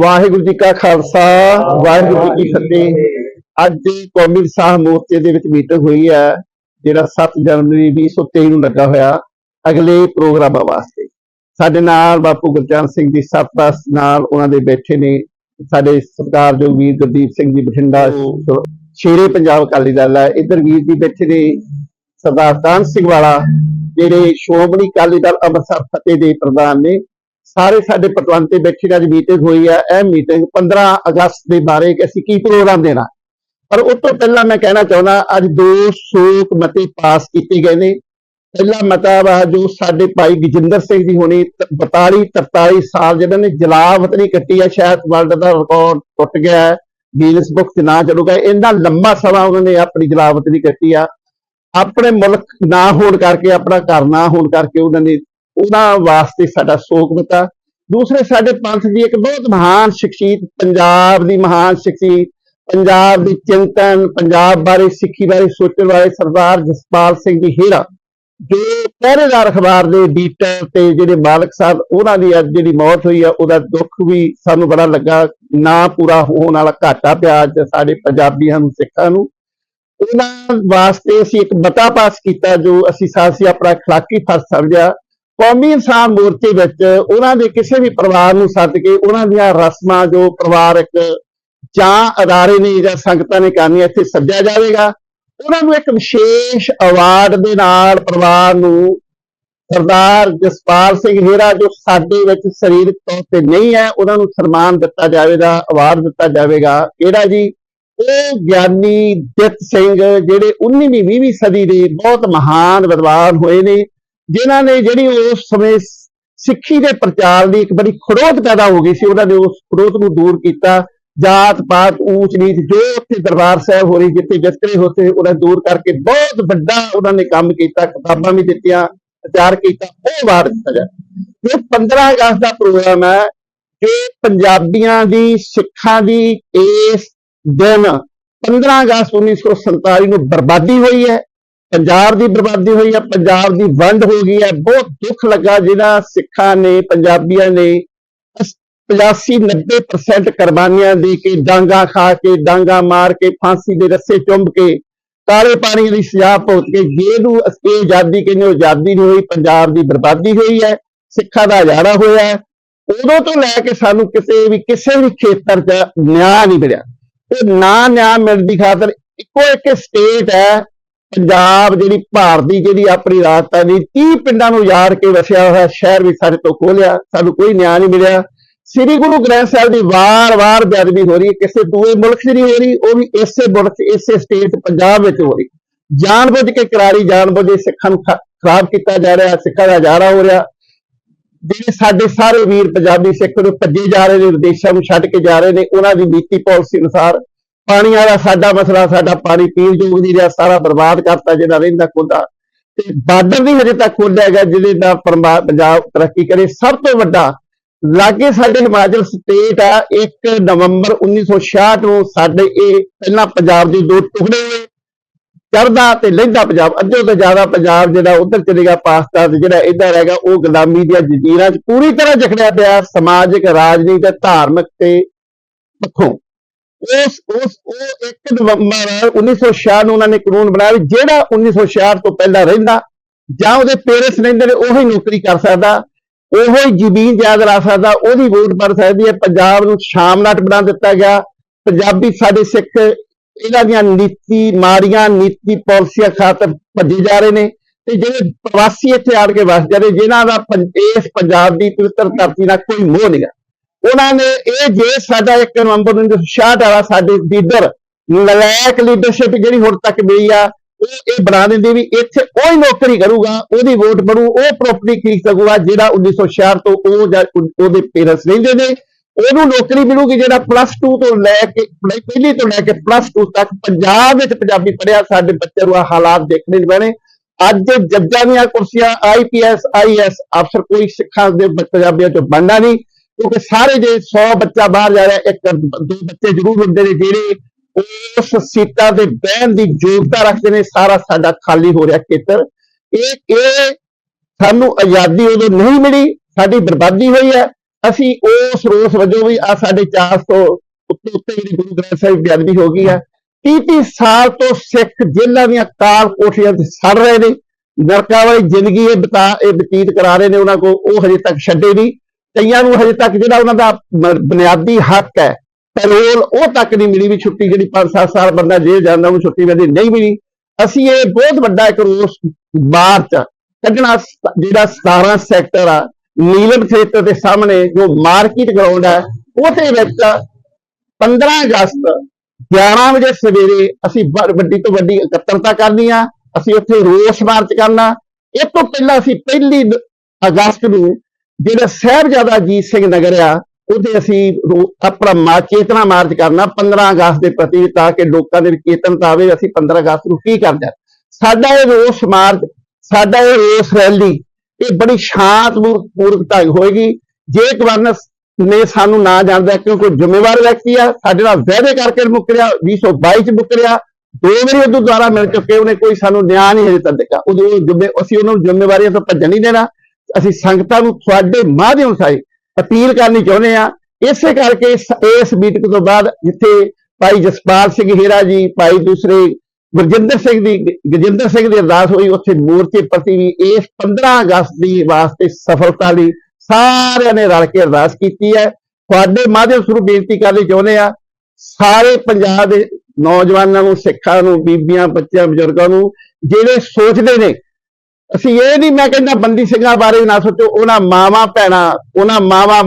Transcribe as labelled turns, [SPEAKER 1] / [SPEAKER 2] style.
[SPEAKER 1] ਵਾਹਿਗੁਰੂ ਜੀ ਕਾ ਖਾਲਸਾ ਵਾਹਿਗੁਰੂ ਜੀ ਕੀ ਫਤਿਹ। ਅੱਜ ਕੌਮੀ ਸਾਹ ਮੋਰਚੇ ਦੇ ਵਿੱਚ ਮੀਟਿੰਗ ਹੋਈ ਹੈ ਜਿਹੜਾ 7 ਜਨਵਰੀ 2023 ਨੂੰ ਲੱਗਾ ਹੋਇਆ ਅਗਲੇ ਪ੍ਰੋਗਰਾਮਾਂ ਵਾਸਤੇ। ਸਾਡੇ ਨਾਲ ਬਾਪੂ ਗੁਰਚਰਨ ਸਿੰਘ ਜੀ ਸਰਪ੍ਰਸਤ ਨਾਲ ਉਹਨਾਂ ਦੇ ਬੈਠੇ ਨੇ। ਸਾਡੇ ਸਤਿਕਾਰਯੋਗ ਵੀਰ ਗੁਰਦੀਪ ਸਿੰਘ ਜੀ ਬਠਿੰਡਾ ਸ਼ੇਰੇ ਪੰਜਾਬ ਅਕਾਲੀ ਦਲ ਹੈ। ਇਧਰ ਵੀਰ ਜੀ ਬੈਠੇ ਨੇ ਸਰਦਾਰ ਕਾਨ ਸਿੰਘ ਵਾਲਾ ਜਿਹੜੇ ਸ਼੍ਰੋਮਣੀ ਅਕਾਲੀ ਦਲ ਅੰਮ੍ਰਿਤਸਰ ਫਤਿਹ ਦੇ ਪ੍ਰਧਾਨ ਨੇ। ਸਾਰੇ ਸਾਡੇ ਪਟਵੰਤੇ ਬੈਠੇ ਨੇ ਅੱਜ ਮੀਟਿੰਗ ਹੋਈ ਹੈ ਇਹ ਮੀਟਿੰਗ 15 ਅਗਸਤ ਦੇ ਬਾਰੇ ਕਿ ਅਸੀਂ ਕੀ ਪ੍ਰੋਗਰਾਮ ਦੇਣਾ। ਪਰ ਉਸ ਤੋਂ ਪਹਿਲਾਂ ਮੈਂ ਕਹਿਣਾ ਚਾਹੁੰਦਾ, ਅੱਜ ਦੋ ਸੂਕ ਮਤੇ ਪਾਸ ਕੀਤੇ ਗਏ ਨੇ। ਪਹਿਲਾ ਮਤਾ ਵਾ ਜੋ ਸਾਡੇ ਭਾਈ ਗਜਿੰਦਰ ਸਿੰਘ ਜੀ ਹੋਣੀ 42 43 ਸਾਲ ਜਿਹਨਾਂ ਨੇ ਜਲਾਵਤ ਨਹੀਂ ਕੱਟੀ ਹੈ ਸ਼ਾਇਦ ਵਰਲਡ ਦਾ ਰਿਕਾਰਡ ਟੁੱਟ ਗਿਆ ਹੈ ਗੀਨਸ ਬੁੱਕ 'ਚ ਨਾ ਚੜੂਗਾ, ਇੰਨਾ ਲੰਮਾ ਸਮਾਂ ਉਹਨਾਂ ਨੇ ਆਪਣੀ ਜਲਾਵਤ ਨਹੀਂ ਕੱਟੀ ਆ। ਆਪਣੇ ਮੁਲਕ ਨਾ ਹੋਣ ਕਰਕੇ, ਆਪਣਾ ਘਰ ਨਾ ਹੋਣ ਕਰਕੇ ਉਹਨਾਂ ਨੇ ਉਹਨਾਂ ਵਾਸਤੇ ਸਾਡਾ ਸੋਗ ਮਤਾ ਦੂਸਰੇ ਸਾਡੇ ਪੰਥ ਦੀ ਇੱਕ ਬਹੁਤ ਮਹਾਨ ਸ਼ਖਸੀਅਤ ਪੰਜਾਬ ਦੀ ਮਹਾਨ ਸ਼ਖਸੀਅਤ ਪੰਜਾਬ ਦੀ ਚਿੰਤਨ ਪੰਜਾਬ ਬਾਰੇ ਸਿੱਖੀ ਬਾਰੇ ਸੋਚਣ ਵਾਲੇ ਸਰਦਾਰ ਜਸਪਾਲ ਸਿੰਘ ਜੀ ਹੇਰਾ ਜੋ ਪਹਿਰੇਦਾਰ ਅਖਬਾਰ ਦੇ ਐਡੀਟਰ ਤੇ ਜਿਹੜੇ ਮਾਲਕ ਸਾਹਿਬ ਉਹਨਾਂ ਦੀ ਅੱਜ ਜਿਹੜੀ ਮੌਤ ਹੋਈ ਆ ਉਹਦਾ ਦੁੱਖ ਵੀ ਸਾਨੂੰ ਬੜਾ ਲੱਗਾ ਨਾ ਪੂਰਾ ਹੋਣ ਵਾਲਾ ਘਾਟਾ ਪਿਆ ਅੱਜ ਸਾਡੇ ਪੰਜਾਬੀਆਂ ਨੂੰ ਸਿੱਖਾਂ ਨੂੰ ਉਹਨਾਂ ਵਾਸਤੇ ਅਸੀਂ ਇੱਕ ਮਤਾ ਪਾਸ ਕੀਤਾ ਜੋ ਅਸੀਂ ਸਾਸੀ ਆਪਣਾ اخلاقی ਫਰਜ਼ ਸਮਝਿਆ ਕੌਮੀ ਇਨਸਾਨ ਮੋਰਚੇ ਵਿੱਚ ਉਹਨਾਂ ਦੇ ਕਿਸੇ ਵੀ ਪਰਿਵਾਰ ਨੂੰ ਸੱਦ ਕੇ ਉਹਨਾਂ ਦੀਆਂ ਰਸਮਾਂ ਜੋ ਪਰਿਵਾਰਕ ਜਾਂ ਅਦਾਰੇ ਨੇ ਜਾਂ ਸੰਗਤਾਂ ਨੇ ਕਰਨੀਆਂ ਇੱਥੇ ਸੱਦਿਆ ਜਾਵੇਗਾ। ਉਹਨਾਂ ਨੂੰ ਇੱਕ ਵਿਸ਼ੇਸ਼ ਅਵਾਰਡ ਦੇ ਨਾਲ ਪਰਿਵਾਰ ਨੂੰ ਸਰਦਾਰ ਜਸਪਾਲ ਸਿੰਘ ਹੇਰਾ, ਜੋ ਸਾਡੇ ਵਿੱਚ ਸਰੀਰਕ ਤੌਰ ਤੇ ਨਹੀਂ ਹੈ, ਉਹਨਾਂ ਨੂੰ ਸਨਮਾਨ ਦਿੱਤਾ ਜਾਵੇਗਾ ਅਵਾਰਡ ਦਿੱਤਾ ਜਾਵੇਗਾ। ਕਿਹੜਾ ਜੀ? ਉਹ ਗਿਆਨੀ ਦਿੱਤ ਸਿੰਘ, ਜਿਹੜੇ 19ਵੀਂ 20ਵੀਂ ਸਦੀ ਦੇ ਬਹੁਤ ਮਹਾਨ ਵਿਦਵਾਨ ਹੋਏ ਨੇ। ਜਿਨ੍ਹਾਂ ਨੇ ਜਿਹੜੀ ਉਸ ਸਮੇਂ ਸਿੱਖੀ ਦੇ ਪ੍ਰਚਾਰ ਦੀ ਇੱਕ ਬੜੀ ਖੜੋਤ ਪੈਦਾ ਹੋ ਗਈ ਸੀ, ਉਹਨਾਂ ਨੇ ਉਸ ਖੜੋਤ ਨੂੰ ਦੂਰ ਕੀਤਾ। ਜਾਤ ਪਾਤ ਊਚ ਨੀਚ ਜੋ ਉੱਥੇ ਦਰਬਾਰ ਸਾਹਿਬ ਹੋ ਰਹੀ ਜਿੱਥੇ ਵਿਤਕਰੇ ਹੋਤੇ, ਉਹਨਾਂ ਦੂਰ ਕਰਕੇ ਬਹੁਤ ਵੱਡਾ ਉਹਨਾਂ ਨੇ ਕੰਮ ਕੀਤਾ, ਕਿਤਾਬਾਂ ਵੀ ਦਿੱਤੀਆਂ, ਪ੍ਰਚਾਰ ਕੀਤਾ, ਉਹ ਵਾਰ ਦਿੱਤਾ ਜਾ ਇਹ 15 ਅਗਸਤ ਦਾ ਪ੍ਰੋਗਰਾਮ ਹੈ, ਜੋ ਪੰਜਾਬੀਆਂ ਦੀ, ਸਿੱਖਾਂ ਦੀ ਇਸ ਦਿਨ 15 ਅਗਸਤ 1947 ਨੂੰ ਬਰਬਾਦੀ ਹੋਈ ਹੈ। ਪੰਜਾਬ ਦੀ ਬਰਬਾਦੀ ਹੋਈ ਹੈ ਪੰਜਾਬ ਦੀ ਵੰਡ ਹੋ ਗਈ ਹੈ ਬਹੁਤ ਦੁੱਖ ਲੱਗਾ ਜਿਹੜਾ ਸਿੱਖਾਂ ਨੇ, ਪੰਜਾਬੀਆਂ ਨੇ 85 90% ਕੁਰਬਾਨੀਆਂ ਦੇ ਕੇ ਡਾਂਗਾ ਖਾ ਕੇ, ਡਾਂਗਾ ਮਾਰ ਕੇ, ਫਾਂਸੀ ਦੇ ਰੱਸੇ ਚੁੰਮ ਕੇ, ਕਾਲੇ ਪਾਣੀ ਦੀ ਸਜ਼ਾ ਭੁਗਤ ਕੇ ਜਿਹਨੂੰ ਨੂੰ ਇਹ ਆਜ਼ਾਦੀ ਕਹਿੰਦੇ ਉਹ ਆਜ਼ਾਦੀ ਨਹੀਂ ਹੋਈ, ਪੰਜਾਬ ਦੀ ਬਰਬਾਦੀ ਹੋਈ ਹੈ ਸਿੱਖਾਂ ਦਾ ਹਜ਼ਾਰਾ ਹੋਇਆ। ਉਦੋਂ ਤੋਂ ਲੈ ਕੇ ਸਾਨੂੰ ਕਿਸੇ ਵੀ ਕਿਸੇ ਵੀ ਖੇਤਰ 'ਚ ਨਿਆਂ ਨਹੀਂ ਮਿਲਿਆ। ਇਹ ਨਾ ਨਿਆਂ ਮਿਲਣ ਦੀ ਖਾਤਰ ਇੱਕੋ ਇੱਕ ਸਟੇਟ ਹੈ ਪੰਜਾਬ ਜਿਹੜੀ ਭਾਰਤ ਦੀ ਜਿਹੜੀ ਆਪਣੀ ਰਾਜਧਾਨੀ 30 ਪਿੰਡਾਂ ਨੂੰ ਯਾਰ ਕੇ ਵਸਿਆ ਹੋਇਆ ਸ਼ਹਿਰ ਵੀ ਸਾਡੇ ਤੋਂ ਖੋਲਿਆ, ਸਾਨੂੰ ਕੋਈ ਨਿਆਂ ਨਹੀਂ ਮਿਲਿਆ। ਸ੍ਰੀ ਗੁਰੂ ਗ੍ਰੰਥ ਸਾਹਿਬ ਦੀ ਵਾਰ-ਵਾਰ ਬੇਅਦਬੀ ਹੋ ਰਹੀ ਹੈ ਕਿਸੇ ਦੂਏ ਮੁਲਕ 'ਚ ਨਹੀਂ ਹੋ ਰਹੀ, ਉਹ ਵੀ ਇਸੇ ਮੁਲਕ 'ਚ, ਇਸੇ ਸਟੇਟ ਪੰਜਾਬ ਵਿੱਚ ਹੋ ਰਹੀ। ਜਾਣਬੁੱਝ ਕੇ ਕਰਾਰੀ, ਜਾਣਬੁੱਝ ਕੇ ਸਿੱਖਾਂ ਨੂੰ ਖਰਾਬ ਕੀਤਾ ਜਾ ਰਿਹਾ, ਸਿੱਖਾਂ ਦਾ ਹਜ਼ਾਰਾ ਹੋ ਰਿਹਾ। ਜਿਹੜੇ ਸਾਡੇ ਸਾਰੇ ਵੀਰ ਪੰਜਾਬੀ ਸਿੱਖ ਨੂੰ ਭੱਜੇ ਜਾ ਰਹੇ ਨੇ, ਵਿਦੇਸ਼ਾਂ ਨੂੰ ਛੱਡ ਕੇ ਜਾ ਰਹੇ ਨੇ, ਉਹਨਾਂ ਦੀ ਨੀਤੀ ਪਾਲਿਸੀ ਅਨੁਸਾਰ ਪਾਣੀ ਵਾਲਾ ਸਾਡਾ ਮਸਲਾ, ਸਾਡਾ ਪਾਣੀ ਪੀਣ ਯੋਗ ਨਹੀਂ ਰਿਹਾ, ਸਾਰਾ ਬਰਬਾਦ ਕਰਤਾ ਜਿਹੜਾ ਰਹਿੰਦਾ ਖੁਦਾ। ਤੇ ਬਾਰਡਰ ਨਹੀਂ ਹਜੇ ਤੱਕ ਖੋਲ੍ਹਿਆ ਹੈਗਾ ਜਿਹਦੇ ਨਾਲ ਪਰਮਾ- ਪੰਜਾਬ ਤਰੱਕੀ ਕਰੇ। ਸਭ ਤੋਂ ਵੱਡਾ ਲਾਗੇ ਸਾਡੇ ਹਿਮਾਚਲ ਸਟੇਟ ਆ 1 ਨਵੰਬਰ 1966 ਨੂੰ ਸਾਡੇ ਇਹ ਪਹਿਲਾਂ ਪੰਜਾਬ ਦੇ ਦੋ ਟੁਕੜੇ ਹੋਏ। ਚੜਦਾ ਤੇ ਲਹਿੰਦਾ ਪੰਜਾਬ। ਅੱਧੇ ਤੋਂ ਜ਼ਿਆਦਾ ਪੰਜਾਬ ਜਿਹੜਾ ਉਧਰ ਚਲੇਗਾ ਪਾਕਿਸਤਾਨ ਤੇ ਜਿਹੜਾ ਇੱਧਰ ਹੈਗਾ ਉਹ ਗੁਲਾਮੀ ਦੀਆਂ ਜਜ਼ੀਰਾਂ 'ਚ ਪੂਰੀ ਤਰ੍ਹਾਂ ਜਕੜਿਆ ਪਿਆ। ਸਮਾਜਿਕ, ਰਾਜਨੀਤਿਕ, ਧਾਰਮਿਕ ਤੇ ਪੱਖੋਂ। ਉਸ ਉਸ, ਉਹ 1 ਨਵੰਬਰ 1966 ਨੂੰ ਉਹਨਾਂ ਨੇ ਕਾਨੂੰਨ ਬਣਾਇਆ ਵੀ ਜਿਹੜਾ 1966 ਤੋਂ ਪਹਿਲਾਂ ਰਹਿੰਦਾ, ਜਾਂ ਉਹਦੇ ਪੇਰੈਂਟਸ ਰਹਿੰਦੇ ਨੇ, ਉਹੀ ਨੌਕਰੀ ਕਰ ਸਕਦਾ, ਉਹੋ ਹੀ ਜ਼ਮੀਨ ਯਾਦ ਲਾ ਸਕਦਾ, ਉਹਦੀ ਵੋਟ ਪੜ ਸਕਦੀ ਹੈ, ਪੰਜਾਬ ਨੂੰ ਸ਼ਾਮਲਾਟ ਬਣਾ ਦਿੱਤਾ ਗਿਆ, ਪੰਜਾਬੀ ਸਾਡੇ ਸਿੱਖ, ਇਹਨਾਂ ਦੀਆਂ ਨੀਤੀ ਮਾਰੀਆਂ ਨੀਤੀ ਪਾਲਿਸੀਆਂ ਖਾਤਰ ਭੱਜੇ ਜਾ ਰਹੇ ਨੇ, ਤੇ ਜਿਹੜੇ ਪ੍ਰਵਾਸੀ ਇੱਥੇ ਆੜ ਕੇ ਵਸ ਜਾਂਦੇ ਜਿਨ੍ਹਾਂ ਦਾ ਇਸ ਪੰਜਾਬ ਦੀ ਪਵਿੱਤਰ ਧਰਤੀ ਨਾਲ ਕੋਈ ਮੋਹ ਨਹੀਂਗਾ ਉਹਨਾਂ ਨੇ ਇਹ ਜੇ ਸਾਡਾ 1 ਨਵੰਬਰ ਨੂੰ 1966 ਵਾਲਾ ਸਾਡੇ ਲੀਡਰ ਨਲਾਇਕ ਲੀਡਰਸ਼ਿਪ ਜਿਹੜੀ ਹੁਣ ਤੱਕ ਮਿਲੀ ਆ ਉਹ ਇਹ ਬਣਾ ਦਿੰਦੀ ਵੀ ਇੱਥੇ ਉਹ ਹੀ ਨੌਕਰੀ ਕਰੂਗਾ, ਉਹਦੀ ਵੋਟ ਬਣੂ, ਉਹ ਪ੍ਰੋਪਰਟੀ ਖਰੀਦ ਸਕੂਗਾ, ਜਿਹੜਾ 1966 ਤੋਂ ਉਹ ਜਾਂ ਉਹਦੇ ਪੇਰੈਂਟਸ ਰਹਿੰਦੇ ਨੇ ਉਹਨੂੰ ਨੌਕਰੀ ਮਿਲੂਗੀ ਜਿਹੜਾ ਪਲੱਸ 2 ਤੋਂ ਲੈ ਕੇ ਪਹਿਲੀ ਤੋਂ ਲੈ ਕੇ ਪਲੱਸ 2 ਤੱਕ ਪੰਜਾਬ ਵਿੱਚ ਪੰਜਾਬੀ ਪੜਿਆ ਸਾਡੇ ਬੱਚੇ ਨੂੰ ਆਹ ਹਾਲਾਤ ਦੇਖਣੇ ਪੈਣੇ ਅੱਜ ਜੱਜਾਂ ਦੀਆਂ ਕੁਰਸੀਆਂ ਆਈਪੀਐਸ ਆਈਐਸ ਅਫਸਰ ਕੋਈ ਸਿੱਖਾਂ ਦੇ ਪੰਜਾਬੀਆਂ ਚੋਂ ਬਣਨਾ ਨਹੀਂ। ਕਿਉਂਕਿ ਸਾਰੇ ਜੇ 100 ਬੱਚਾ ਬਾਹਰ ਜਾ ਰਿਹਾ, ਇੱਕ ਦੋ ਬੱਚੇ ਜ਼ਰੂਰ ਹੁੰਦੇ ਨੇ ਜਿਹੜੇ ਉਸ ਸੀਟਾਂ ਦੇ ਬਹਿਣ ਦੀ ਯੋਗਤਾ ਰੱਖਦੇ ਨੇ, ਸਾਰਾ ਸਾਡਾ ਖਾਲੀ ਹੋ ਰਿਹਾ ਖੇਤਰ। ਇਹ ਇਹ ਸਾਨੂੰ ਆਜ਼ਾਦੀ ਉਦੋਂ ਨਹੀਂ ਮਿਲੀ, ਸਾਡੀ ਬਰਬਾਦੀ ਹੋਈ ਹੈ। ਅਸੀਂ ਉਸ ਰੋਸ ਵਜੋਂ ਵੀ ਆ ਸਾਡੇ 400 ਉੱਤੇ ਉੱਤੇ ਜਿਹੜੀ ਗੁਰੂ ਗ੍ਰੰਥ ਸਾਹਿਬ ਦੀ ਬੇਅਦਬੀ ਹੋ ਗਈ ਆ 30 ਸਾਲ ਤੋਂ ਸਿੱਖ ਜੇਲ੍ਹਾਂ ਦੀਆਂ ਕਾਲ ਕੋਠੀਆਂ ਤੇ ਸੜ ਰਹੇ ਨੇ। ਨਰਕਾਂ ਵਾਲੀ ਜ਼ਿੰਦਗੀ ਇਹ ਬਤਾ, ਇਹ ਬਤੀਤ ਕਰਾ ਰਹੇ ਨੇ ਉਹਨਾਂ ਕੋ ਉਹ ਹਜੇ ਤੱਕ ਛੱਡੇ ਨਹੀਂ। ਕਈਆਂ ਨੂੰ ਹਜੇ ਤੱਕ ਜਿਹੜਾ ਉਹਨਾਂ ਦਾ ਬੁਨਿਆਦੀ ਹੱਕ ਹੈ, ਪੈਰੋਲ ਉਹ ਤੱਕ ਨਹੀਂ ਮਿਲੀ ਵੀ ਛੁੱਟੀ ਜਿਹੜੀ 5-7 ਸਾਲ ਬੰਦਾ ਜੇਲ੍ਹ ਜਾਂਦਾ, ਉਹਨੂੰ ਛੁੱਟੀ ਮਿਲਦੀ ਨਹੀਂ ਮਿਲੀ। ਅਸੀਂ ਇਹ ਬਹੁਤ ਵੱਡਾ ਇੱਕ ਰੋਸ ਮਾਰਚ ਕੱਢਣਾ ਜਿਹੜਾ 17 ਸੈਕਟਰ ਆ, ਨੀਲਮ ਖੇਤਰ ਦੇ ਸਾਹਮਣੇ ਜੋ ਮਾਰਕੀਟ ਗਰਾਊਂਡ ਹੈ, ਉਹਦੇ ਵਿੱਚ 15 ਅਗਸਤ 11 ਵਜੇ ਸਵੇਰੇ ਅਸੀਂ ਵੱਡੀ ਤੋਂ ਵੱਡੀ ਇਕੱਤਰਤਾ ਕਰਨੀ ਆ, ਅਸੀਂ ਉੱਥੇ ਰੋਸ ਮਾਰਚ ਕਰਨਾ। ਇਹ ਤੋਂ ਪਹਿਲਾਂ ਅਸੀਂ ਪਹਿਲੀ ਅਗਸਤ ਨੂੰ ਜਿਹੜਾ ਸਾਹਿਬਜ਼ਾਦਾ ਅਜੀਤ ਸਿੰਘ ਨਗਰ ਆ, ਉਹਦੇ ਅਸੀਂ ਰੋ- ਆਪਣਾ ਮਾ, ਚੇਤਨਾ ਮਾਰਚ ਕਰਨਾ 15 ਅਗਸਤ ਦੇ ਪ੍ਰਤੀ ਤਾਂ ਕਿ ਲੋਕਾਂ ਦੇ ਵਿੱਚ ਚੇਤਨਤਾ ਆਵੇ, ਅਸੀਂ 15 ਅਗਸਤ ਨੂੰ ਕੀ ਕਰਨਾ ਸਾਡਾ ਇਹ ਰੋਸ ਮਾਰਚ, ਸਾਡਾ ਇਹ ਰੋਸ ਰੈਲੀ, ਇਹ ਬੜੀ ਸ਼ਾਂਤਪੂਰਵਕ ਢੰਗ ਹੋਏਗੀ। ਜੇ ਗਵਰਨਰ ਨੇ ਸਾਨੂੰ ਨਾ ਜਾਣਦਾ ਕਿਉਂਕਿ ਜ਼ਿੰਮੇਵਾਰ ਵਿਅਕਤੀ ਆ, ਸਾਡੇ ਨਾਲ ਵਾਅਦੇ ਕਰਕੇ ਮੁੱਕਰਿਆ 2022 ਚ ਮੁੱਕਰਿਆ, ਦੋ ਵਾਰੀ ਉਦੋਂ ਦੁਆਰਾ ਮਿਲ ਚੁੱਕੇ, ਉਹਨੇ ਕੋਈ ਸਾਨੂੰ ਨਿਆਂ ਨਹੀਂ ਹਜੇ ਤੱਕ ਦਿੱਤਾ। ਉਦੋਂ ਉਹ ਜ਼ਿੰਮੇ, ਅਸੀਂ ਉਹਨਾਂ ਨੂੰ ਜ਼ਿੰਮੇਵਾਰੀਆਂ ਤੋਂ ਭੱਜਣ ਨਹੀਂ ਦੇਣਾ। ਅਸੀਂ ਸੰਗਤਾਂ ਨੂੰ ਤੁਹਾਡੇ ਮਾਧਿਅਮ ਸਾਈ ਅਪੀਲ ਕਰਨੀ ਚਾਹੁੰਦੇ ਆ ਇਸੇ ਕਰਕੇ ਇਸ ਮੀਟਿੰਗ ਤੋਂ ਬਾਅਦ ਜਿੱਥੇ ਭਾਈ ਜਸਪਾਲ ਸਿੰਘ ਹੀਰਾ ਜੀ, ਭਾਈ ਦੂਸਰੇ ਗੁਰਜਿੰਦਰ ਸਿੰਘ ਦੀ ਗਜਿੰਦਰ ਸਿੰਘ ਦੀ ਅਰਦਾਸ ਹੋਈ, ਉੱਥੇ ਮੋਰਚੇ ਪ੍ਰਤੀ ਵੀ ਇਸ 15 ਅਗਸਤ ਦੀ ਵਾਸਤੇ ਸਫਲਤਾ ਲਈ ਸਾਰਿਆਂ ਨੇ ਰਲ ਕੇ ਅਰਦਾਸ ਕੀਤੀ ਹੈ। ਤੁਹਾਡੇ ਮਾਧਿਅਮ ਸਰੂਪ ਬੇਨਤੀ ਕਰਨੀ ਚਾਹੁੰਦੇ ਆ ਸਾਰੇ ਪੰਜਾਬ ਦੇ ਨੌਜਵਾਨਾਂ ਨੂੰ, ਸਿੱਖਾਂ ਨੂੰ, ਬੀਬੀਆਂ, ਬੱਚਿਆਂ, ਬਜ਼ੁਰਗਾਂ ਨੂੰ, ਜਿਹੜੇ ਸੋਚਦੇ ਨੇ ਅਸੀਂ ਇਹ ਨਹੀਂ, ਮੈਂ ਕਹਿੰਦਾ ਬੰਦੀ ਸਿੰਘਾਂ ਬਾਰੇ ਨਾ ਸੋਚੋ, ਉਹਨਾਂ ਮਾਵਾਂ, ਭੈਣਾਂ, ਉਹਨਾਂ ਮਾਵਾਂ